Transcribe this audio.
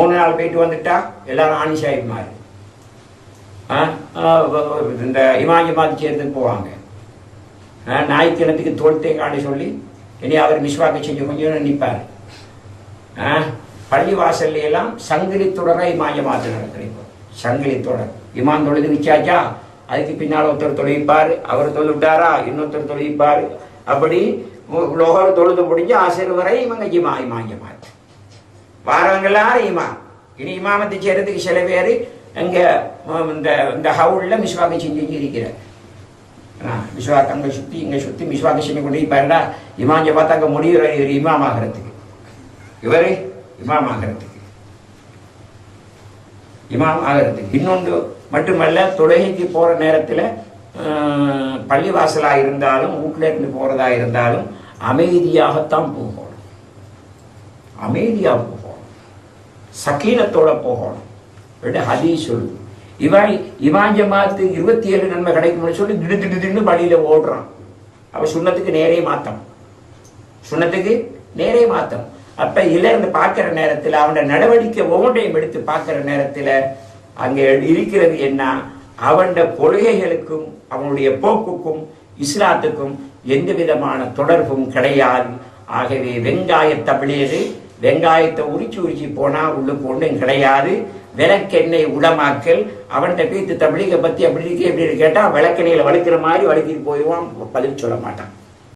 மூணு நாள் போயிட்டு வந்துட்டா எல்லாரும் ஆணிஷாயிமாரு இந்த இமாஜி மாதிரி சேர்ந்து போவாங்க. ஆ, ஞாயிற்றுக்கிழத்துக்கு தோல்த்தே காணி சொல்லி இனி அவர் மிஸ்வாக்க செஞ்சு கொஞ்சம் நிற்பார் பள்ளி வாசல்ல எல்லாம் சங்கிலி தொடர இமாய மாத்து நடக்கிறீங்க சங்கிலி தொடர். இமான் தொழுது நிச்சாச்சா? அதுக்கு பின்னால் ஒருத்தர் தொழுவிப்பார் அவர் தொழுவிட்டாரா? இன்னொருத்தர் தொழுவிப்பார். அப்படி லோகர் தொழுது முடிஞ்சு ஆசிரியர் வரை இவங்க இமா இமா ஜமாத் வாரவங்க எல்லாரும் இமா இனி இமாமத்தை செய்யறதுக்கு சில பேர் அங்க இந்த இந்த ஹவுல்ல மிஸ்வாக்கை செஞ்சு செஞ்சு இருக்கிறார் விஸ்வாக் அங்கே சுற்றி இங்கே சுற்றி மிஸ்வாக்கை செஞ்சு கொண்டு பாருடா இமாஞ்ச பார்த்தா அங்கே முடிகிற இவர் இமாம் ஆகிறதுக்கு. இவர் இமாம் ஆகிறதுக்கு. இமாம் ஆகிறதுக்கு. இன்னொன்று மட்டுமல்ல தொழுகைக்கு போகிற நேரத்தில் பள்ளிவாசலாக இருந்தாலும் வீட்டில் இருந்து போகிறதா இருந்தாலும் அமைதியாகத்தான் போகணும். அமைதியாக போகணும். சக்கீனத்தோட போகணும். ஹதீ ஹதீஸ் சொல்லுது. இவன் இவான் ஜமாத்து இருபத்தி ஏழு நன்மை கிடைக்கும்னு சொல்லி திடு திடு திடுன்னு வழியில ஓடுறான். அவ சுண்ணத்துக்கு நேரே மாத்தம். சுண்ணத்துக்கு நேரே மாத்தம். அப்ப இல்ல இருந்து பார்க்கிற நேரத்துல அவனோட நடவடிக்கை ஒவ்வொன்றையும் எடுத்து பார்க்கிற நேரத்துல அங்கே இருக்கிறது என்ன? அவனோட கொள்கைகளுக்கும் அவனுடைய போக்குக்கும் இஸ்லாத்துக்கும் எந்த விதமான தொடர்பும் கிடையாது. ஆகவே வெங்காய தமிழேது வெங்காயத்தை உரிச்சு உரிச்சு போனா உள்ளுக்கு ஒன்றும் கிடையாது. விளக்கெண்ணெய் உளமாக்கல். அவன்கிட்ட பேத்து தபிலிகை பத்தி அப்படி இருக்கு எப்படி கேட்டால் கேட்டா விளக்கெண்ணெயில மாதிரி வலுக்கிட்டு போயிடுவான். பதில் சொல்ல மாட்டான்.